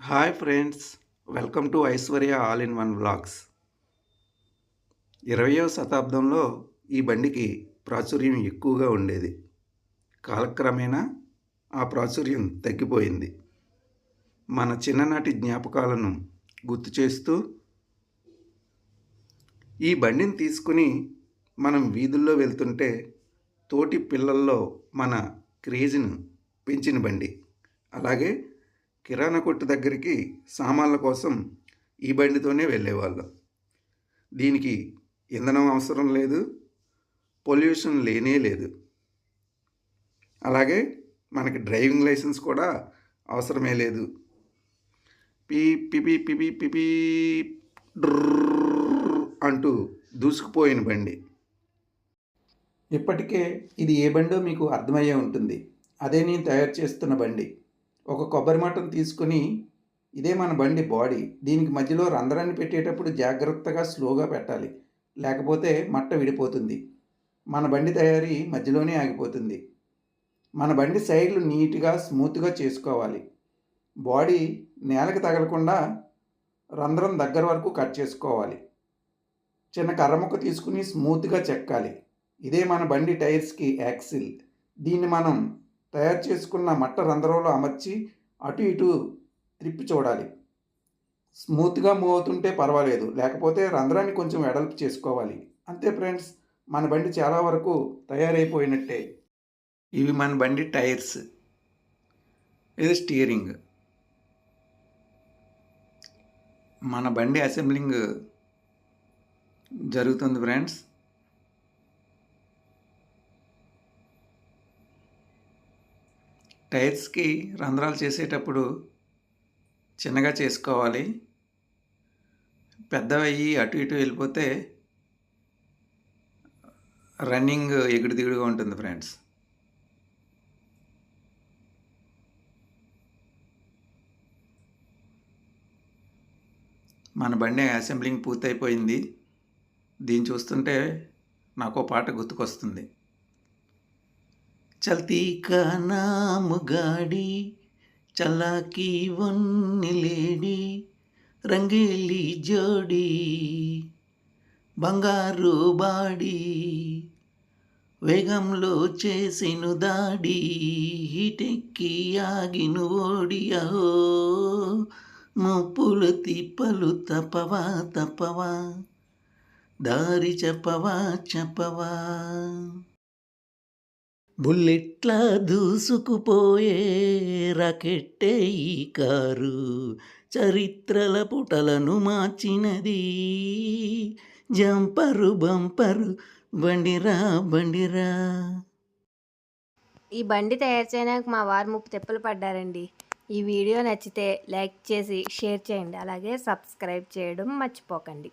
Hi friends welcome to Aishwarya all in one blogs ఇరవయో శతాబ్దంలో ఈ బండికి ప్రాచుర్యం ఎక్కువగా ఉండేది. కాలక్రమేణా ఆ ప్రాచుర్యం తగ్గిపోయింది. మన చిన్ననాటి జ్ఞాపకాలను గుర్తు చేస్తూ ఈ బండిని తీసుకుని మనం వీధుల్లో వెళ్తుంటే తోటి పిల్లల్లో మన క్రేజ్ను పెంచిన బండి. అలాగే కిరాణా కొట్టు దగ్గరికి సామాన్ల కోసం ఈ బండితోనే వెళ్ళేవాళ్ళం. దీనికి ఇంధనం అవసరం లేదు పొల్యూషన్ లేనే లేదు. అలాగే మనకి డ్రైవింగ్ లైసెన్స్ కూడా అవసరమే లేదు. పీ పిపి పిపి పిపి అంటూ దూసుకుపోయిన బండి ఇప్పటికే ఇది ఏ బండో మీకు అర్థమయ్యే ఉంటుంది అదే నేను తయారు చేస్తున్న బండి ఒక కొబ్బరి మటన్ తీసుకుని ఇదే మన బండి బాడీ. దీనికి మధ్యలో రంధ్రాన్ని పెట్టేటప్పుడు జాగ్రత్తగా స్లోగా పెట్టాలి. లేకపోతే మట్ట విడిపోతుంది. మన బండి తయారీ మధ్యలోనే ఆగిపోతుంది. మన బండి సైడ్లు నీట్గా స్మూత్గా చేసుకోవాలి. బాడీ నేలకు తగలకుండా రంధ్రం దగ్గర వరకు కట్ చేసుకోవాలి. చిన్న కర్రముక్క తీసుకుని స్మూత్గా చెక్కాలి. ఇదే మన బండి టైర్స్కి యాక్సిల్. దీన్ని మనం తయారు చేసుకున్న మట్ట రంధ్రంలో అమర్చి అటు ఇటు త్రిప్పి చూడాలి. స్మూత్గా మూవ్ అవుతుంటే పర్వాలేదు. లేకపోతే రంధ్రాన్ని కొంచెం వెడల్పు చేసుకోవాలి. అంతే ఫ్రెండ్స్ మన బండి చాలా వరకు తయారైపోయినట్టే. ఇవి మన బండి టైర్స్. ఇది స్టీరింగ్. మన బండి అసెంబ్లింగ్ జరుగుతుంది ఫ్రెండ్స్. టైర్స్కి రంధ్రాలు చేసేటప్పుడు చిన్నగా చేసుకోవాలి. పెద్దవయ్యి అటు ఇటు వెళ్ళిపోతే రన్నింగ్ ఎగుడు దిగుడుగా ఉంటుంది ఫ్రెండ్స్. మన బండి అసెంబ్లింగ్ పూర్తయిపోయింది. దీన్ని చూస్తుంటే నాకు పాట గుర్తుకొస్తుంది. చల్తీ కా గాడి చలాకి వన్ని లేడి రంగేలి జోడి బంగారు బాడి వేగంలో చేసిను దాడి హిటెక్కి ఆగిను ఓడియహో ముప్పులు తిప్పలు తపవా తపవా దారి చెప్పవా చెప్పవా. బుల్లెట్లా దూసుకుపోయే రాకెట్టే ఈ కారు. చరిత్రల పుటలను మార్చినది. జంపరు బంపరు బండిరా బండిరా. ఈ బండి తయారు చేయడానికి మా వారు ముప్పు తెప్పలు పడ్డారండి. ఈ వీడియో నచ్చితే లైక్ చేసి షేర్ చేయండి. అలాగే సబ్స్క్రైబ్ చేయడం మర్చిపోకండి.